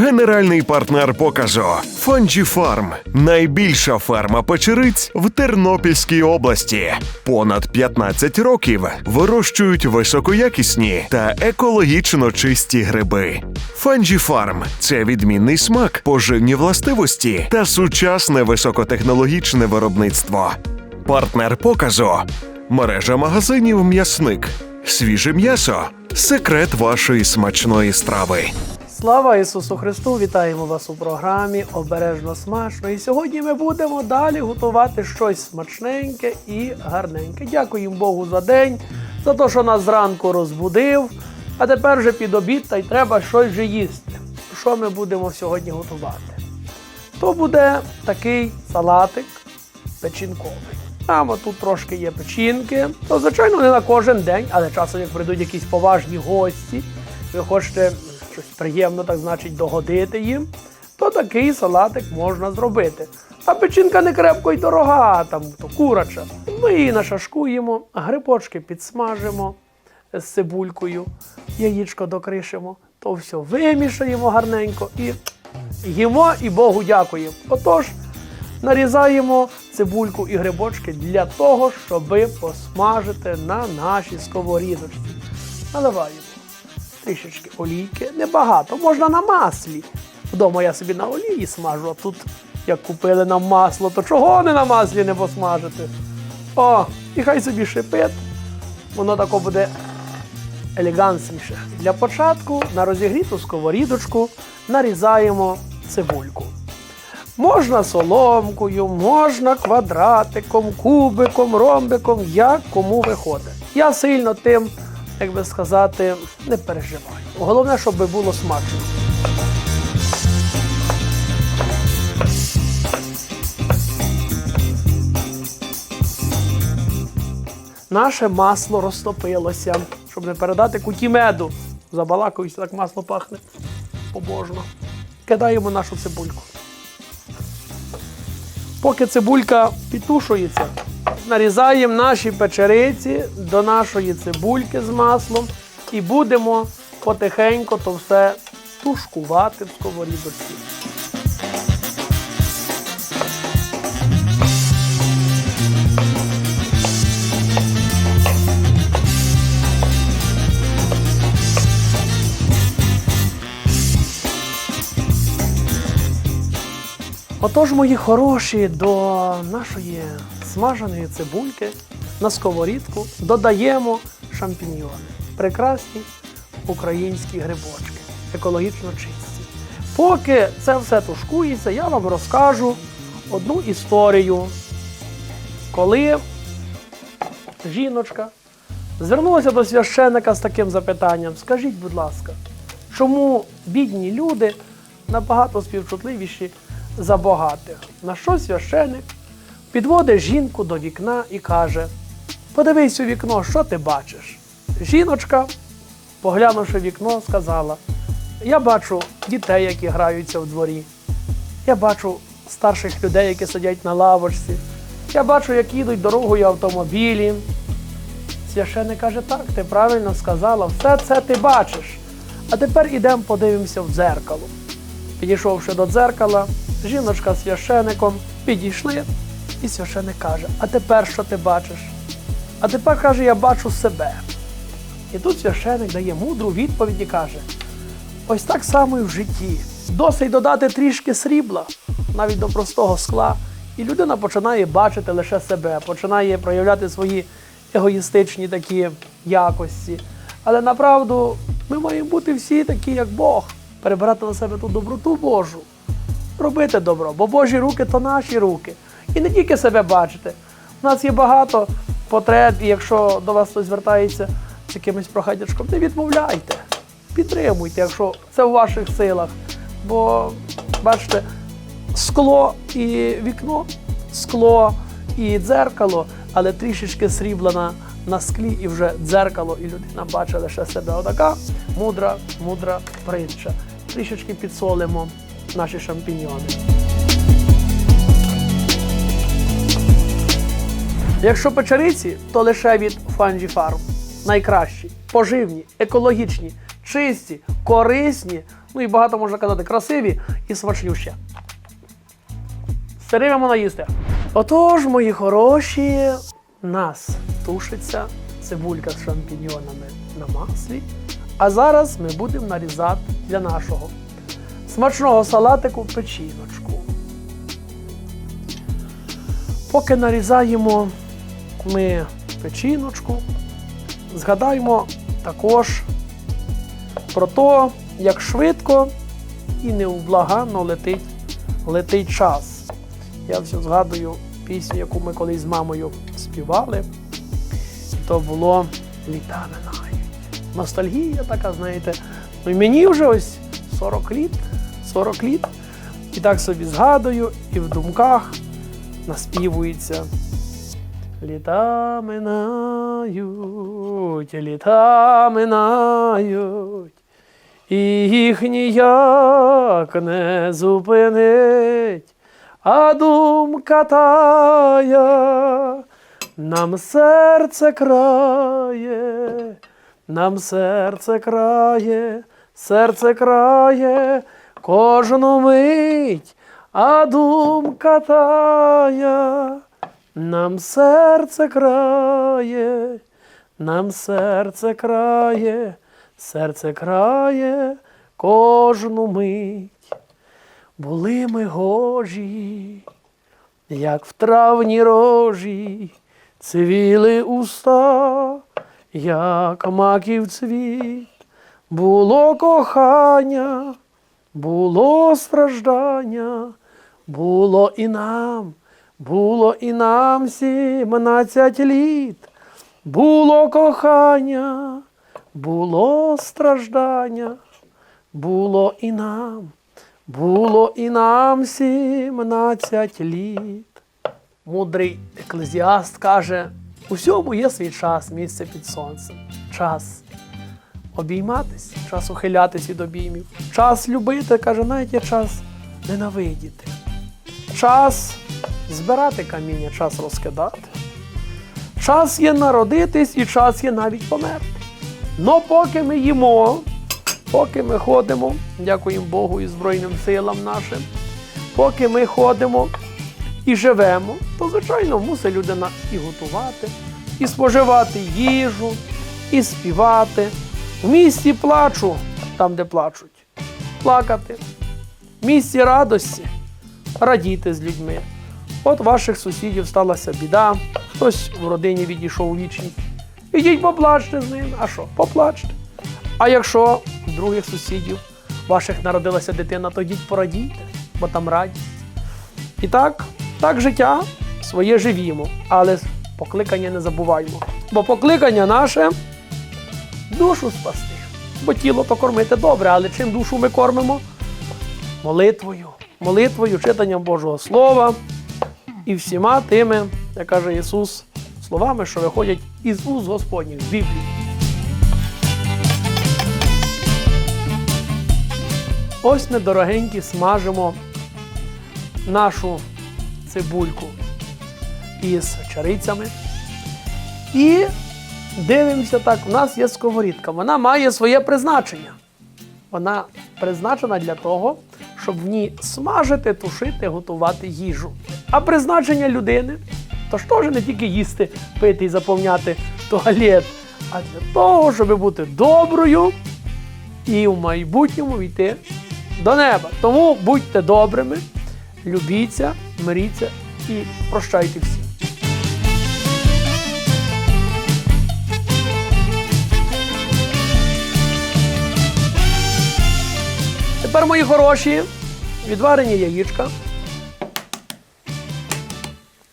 Генеральний партнер показу Фарм. Найбільша ферма печериць в Тернопільській області. Понад 15 років вирощують високоякісні та екологічно чисті гриби. Фарм це відмінний смак, поживні властивості та сучасне високотехнологічне виробництво. Партнер показу мережа магазинів М'ясник. Свіже м'ясо секрет вашої смачної страви. Слава Ісусу Христу! Вітаємо вас у програмі Обережно смачно. І сьогодні ми будемо далі готувати щось смачненьке і гарненьке. Дякуємо Богу за день, за те, що нас зранку розбудив. А тепер вже під обід та й треба щось вже їсти. Що ми будемо сьогодні готувати? То буде такий салатик печінковий. Там тут трошки є печінки. То, звичайно, не на кожен день, але часом, як прийдуть якісь поважні гості, ви хочете щось приємно, так значить, догодити їм, то такий салатик можна зробити. А печінка не крепко й дорога, там то курача. Ми її нашашкуємо, грибочки підсмажимо з цибулькою, яєчко докришимо, то все вимішаємо гарненько і їмо і Богу дякуємо. Отож, нарізаємо цибульку і грибочки для того, щоб посмажити на нашій сковорідочці. Наливаємо трішечки олійки, небагато, можна на маслі. Вдома я собі на олії смажу, а тут як купили нам масло, то чого не на маслі не посмажити? О, і хай собі шипить, воно тако буде елегантніше. Для початку на розігріту сковорідочку нарізаємо цибульку. Можна соломкою, можна квадратиком, кубиком, ромбиком, як кому виходить. Я сильно тим, як би сказати, не переживаю. Головне, щоб було смачно. Наше масло розтопилося, щоб не передати куті меду. Забалакуюся, так масло пахне побожно. Кидаємо нашу цибульку. Поки цибулька підтушується, нарізаємо наші печериці до нашої цибульки з маслом і будемо потихеньку то все тушкувати в сковорідочці. Отож, мої хороші, до нашої смаженої цибульки на сковорідку додаємо шампіньйони. Прекрасні українські грибочки, екологічно чисті. Поки це все тушкується, я вам розкажу одну історію, коли жіночка звернулася до священика з таким запитанням: скажіть, будь ласка, чому бідні люди набагато співчутливіші за багатих? На що священик підводить жінку до вікна і каже: Подивись у вікно, що ти бачиш? Жіночка, поглянувши вікно, сказала: Я бачу дітей, які граються в дворі. Я бачу старших людей, які сидять на лавочці. Я бачу, як їдуть дорогою автомобілі. Священник каже, так, ти правильно сказала, все це ти бачиш. А тепер ідемо подивимося в дзеркало. Підійшовши до дзеркала, жіночка з священиком підійшли, і священик каже: А тепер що ти бачиш? А тепер каже, я бачу себе. І тут священик дає мудру відповідь і каже: ось так само і в житті. Досить додати трішки срібла, навіть до простого скла, і людина починає бачити лише себе, починає проявляти свої егоїстичні такі якості. Але направду ми маємо бути всі такі, як Бог, перебирати на себе ту доброту Божу, робити добро, бо Божі руки то наші руки. І не тільки себе бачити. У нас є багато потреб, і якщо до вас хтось звертається з якимось проханнячком, не відмовляйте, підтримуйте, якщо це в ваших силах. Бо, бачите, скло і вікно, скло і дзеркало, але трішечки срібла на, на склі і вже дзеркало, і людина бачить лише себе. Отака мудра, мудра притча. Трішечки підсолимо наші шампіньйони. Якщо печериці, то лише від Fungi Farm. Найкращі, поживні, екологічні, чисті, корисні Ну і багато можна казати красиві і смачнющі. Сири можна їсти. Отож, мої хороші, нас тушиться цибулька з шампіньйонами на маслі. А зараз ми будемо нарізати для нашого смачного салатику печіночку. Поки нарізаємо ми печіночку, згадаємо також про те, як швидко і невблаганно летить, летить час. Я все згадую пісню, яку ми колись з мамою співали. То було літа минають. Ностальгія така, знаєте. Ну мені вже ось 40 літ, 40 літ. І так собі згадую, і в думках наспівується. Літа минають, літа минають, і їх ніяк не зупинить, а думка тая нам серце крає, нам серце крає, серце крає кожну мить, а думка тая. Нам серце крає, нам серце крає, серце крає кожну мить. Були ми гожі, як в травні рожі, цвіли уста, як маків цвіт, було кохання, було страждання, було і нам. Було і нам сімнадцять літ, було кохання, було страждання, було і нам, було і нам сімнадцять літ. Мудрий еклезіаст каже: усьому є свій час, місце під сонцем. Час обійматись, час ухилятись від обіймів, час любити, каже, навіть є час ненавидіти. Час збирати каміння, час розкидати. Час є народитись і час є навіть померти. Но поки ми їмо, поки ми ходимо, дякуємо Богу і Збройним силам нашим, поки ми ходимо і живемо, то, звичайно, мусить людина і готувати, і споживати їжу, і співати. В місті плачу, там, де плачуть, плакати. В місті радості радіти з людьми. От ваших сусідів сталася біда, хтось в родині відійшов у вічність. Ідіть поплачте з ним. А що? Поплачте. А якщо в других сусідів ваших народилася дитина, то йдіть порадійте, бо там радість. І так, так життя своє живімо, але покликання не забуваймо. Бо покликання наше душу спасти. Бо тіло то кормити добре, але чим душу ми кормимо? Молитвою, молитвою, читанням Божого Слова і всіма тими, як каже Ісус, словами, що виходять із уст Господніх з Біблії. Ось ми, дорогенькі, смажимо нашу цибульку із чарицями. І дивимося так, у нас є сковорідка. Вона має своє призначення. Вона призначена для того, щоб в ній смажити, тушити, готувати їжу. А призначення людини то ж теж не тільки їсти, пити і заповняти туалет, а для того, щоб бути доброю і в майбутньому йти до неба. Тому будьте добрими, любіться, миріться і прощайте всім. Тепер, мої хороші, відварені яєчка.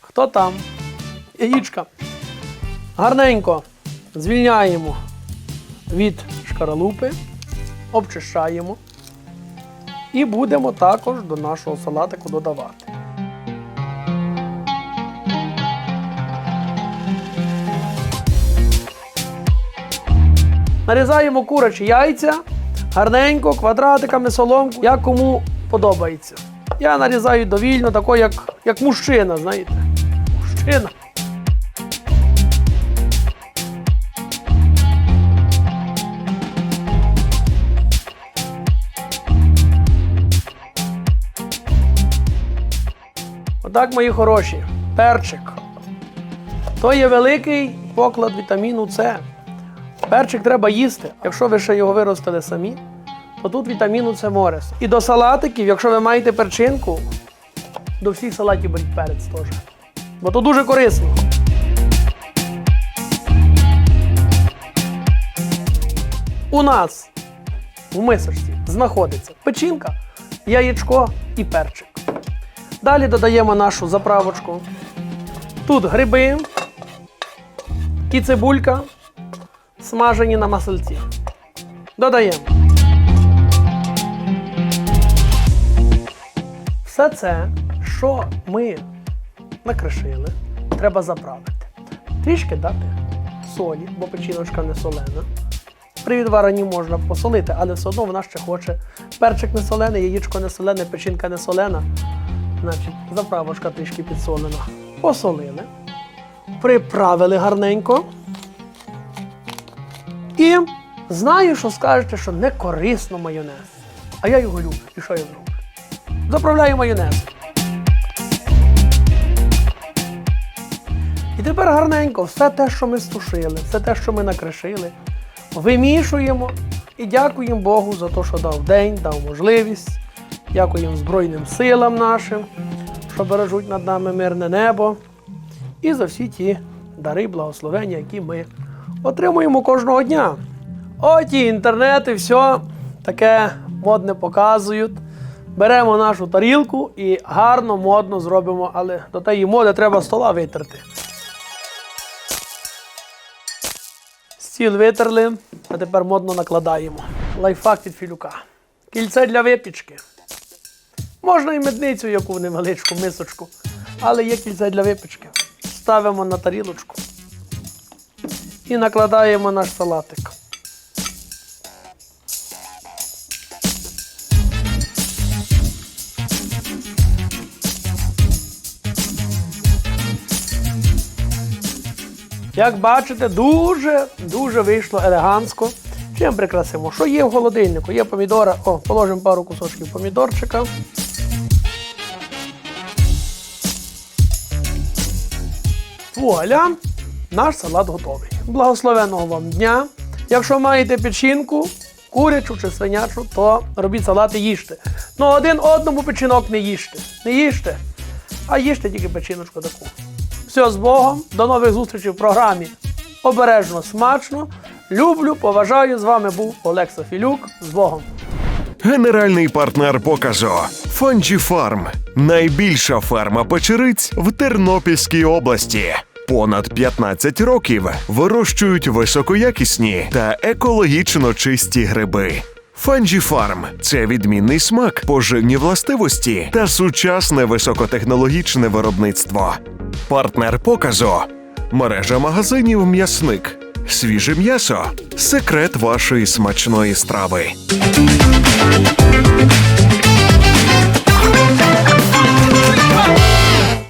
Хто там? Яєчка. Гарненько звільняємо від шкаралупи, обчищаємо і будемо також до нашого салатику додавати. Нарізаємо курячі яйця Гарненько, квадратиками, соломку, як кому подобається. Я нарізаю довільно, тако, як, як мужчина, знаєте. Мужчина. Отак, мої хороші, перчик. То є великий поклад вітаміну С. Перчик треба їсти. Якщо ви ще його виростили самі, то тут вітаміну С морес. І до салатиків, якщо ви маєте перчинку, до всіх салатів беріть перець теж. Бо то дуже корисно. У нас в мисочці знаходиться печінка, яєчко і перчик. Далі додаємо нашу заправочку. Тут гриби і цибулька, смажені на масельці. Додаємо. Все це, що ми накришили, треба заправити. Трішки дати солі, бо печіночка не солена. При відваренні можна посолити, але все одно вона ще хоче. Перчик не солений, яєчко не солене, печінка не солена. Значить, заправочка трішки підсолена. Посолили, приправили гарненько. І знаю, що скажете, що не корисно майонез. А я його люблю. І що я зроблю? Заправляю майонез. І тепер гарненько все те, що ми стушили, все те, що ми накришили, вимішуємо і дякуємо Богу за те, що дав день, дав можливість. Дякуємо Збройним силам нашим, що бережуть над нами мирне небо. І за всі ті дари, благословення, які ми отримуємо кожного дня. От і інтернет, і все таке модне показують. Беремо нашу тарілку і гарно, модно зробимо, але до тієї моди треба стола витерти. Стіл витерли, а тепер модно накладаємо. Лайфхак від філюка. Кільце для випічки. Можна і медницю яку невеличку мисочку, але є кільце для випічки. Ставимо на тарілочку і накладаємо наш салатик. Як бачите, дуже дуже вийшло елегантсько. Чим прикрасимо? Що є в холодильнику? Є помідора. О, положимо пару кусочків помідорчика. Вуаля! Наш салат готовий. Благословенного вам дня. Якщо маєте печінку, курячу чи свинячу, то робіть салат і їжте. Ну один одному печінок не їжте. Не їжте, а їжте тільки печіночку таку. Все з Богом. До нових зустрічей в програмі. Обережно, смачно. Люблю, поважаю. З вами був Олекса Філюк. З Богом. Генеральний партнер показу Фанджі Фарм. Найбільша ферма печериць в Тернопільській області. Понад 15 років вирощують високоякісні та екологічно чисті гриби. Фанджі Фарм це відмінний смак, поживні властивості та сучасне високотехнологічне виробництво. Партнер показу мережа магазинів М'ясник. Свіже м'ясо секрет вашої смачної страви.